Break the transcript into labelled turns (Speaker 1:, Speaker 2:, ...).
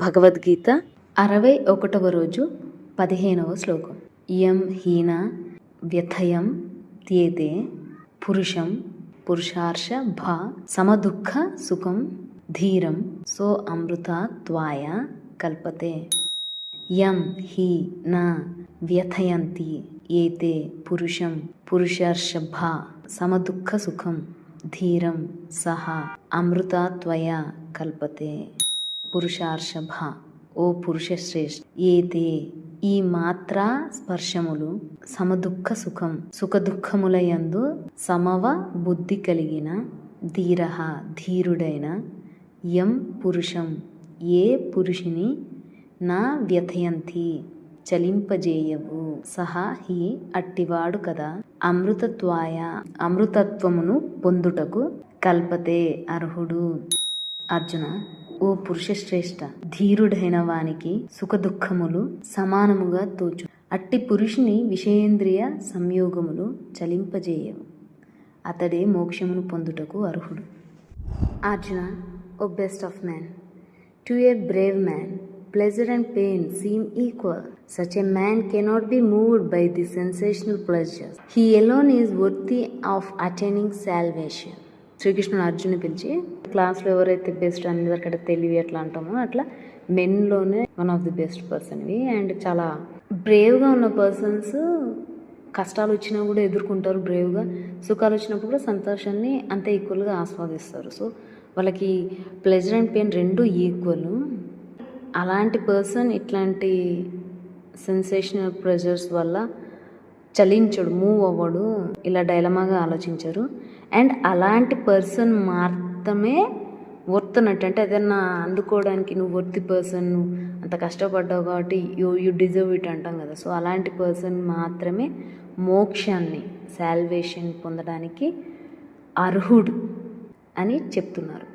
Speaker 1: భగవద్గీత అరవై ఒకటవ రోజు పదిహేనవ శ్లోకం. యం హీన వ్యథయం త్యేతే పురుషం పురుషార్ష భ సమదుఃఖ సుఖం ధీరం సో అమృత త్వాయ కల్పతే. యం హి నా వ్యథయంతి ఏతే పురుషం పురుషర్షభ సమదుఃఖ సుఖం ధీరం సహ అమృత త్వయ కల్పతే. పురుషార్షభ. ఓ పురుషశ్రేష్ఠ ఏతే ఈ మాత్ర స్పర్శములు సమదుఃఖ సుఖం సుఖ యందు సమవ బుద్ధి కలిగిన ధీర ధీరుడైన యం పురుషం ఏ పురుషుని నా వ్యథయంతి చలింపజేయవు. సహా హి అట్టివాడు కదా. అమృతత్వాయ అమృతత్వమును పొందుటకు కల్పతే అర్హుడు. అర్జున ఓ పురుష శ్రేష్ట ధీరుడైన వానికి సుఖ దుఃఖములు సమానముగా తోచు. అట్టి పురుషుని విషయేంద్రియ సంయోగములు చలింపజేయవు. అతడే మోక్షమును పొందుటకు అర్హుడు. Arjuna O best of man. To a brave man pleasure and pain seem equal. Such a man cannot be moved by the sensational pleasure. He alone is worthy of attaining salvation శ్రీకృష్ణుడు అర్జున్ని పిలిచి క్లాస్లో ఎవరైతే best అందరికంటే తెలివి ఎట్లా అంటామో అట్లా మెన్లోనే వన్ ఆఫ్ ది బెస్ట్ పర్సన్వి అండ్ చాలా బ్రేవ్గా ఉన్న పర్సన్స్ కష్టాలు వచ్చినా కూడా ఎదుర్కొంటారు బ్రేవ్గా సుఖాలు వచ్చినప్పుడు కూడా సంతోషాన్ని అంతే ఈక్వల్గా ఆస్వాదిస్తారు. సో వాళ్ళకి ప్లెజర్ అండ్ పెయిన్ రెండు ఈక్వల్ అలాంటి పర్సన్ ఇట్లాంటి సెన్సేషనల్ ప్రెజర్స్ వల్ల చలించడు మూవ్ అవ్వడు. ఇలా డైలమాగా ఆలోచించారు. అండ్ అలాంటి పర్సన్ మాత్రమే వర్త్ అన్నట్టు అంటే ఏదన్నా అందుకోవడానికి నువ్వు వర్తి పర్సన్ నువ్వు అంత కష్టపడ్డావు కాబట్టి యూ యూ డిజర్వ్ ఇట్ అంటాం కదా. సో అలాంటి పర్సన్ మాత్రమే మోక్షాన్ని శాల్వేషన్ పొందడానికి అర్హుడు అని చెప్తున్నారు.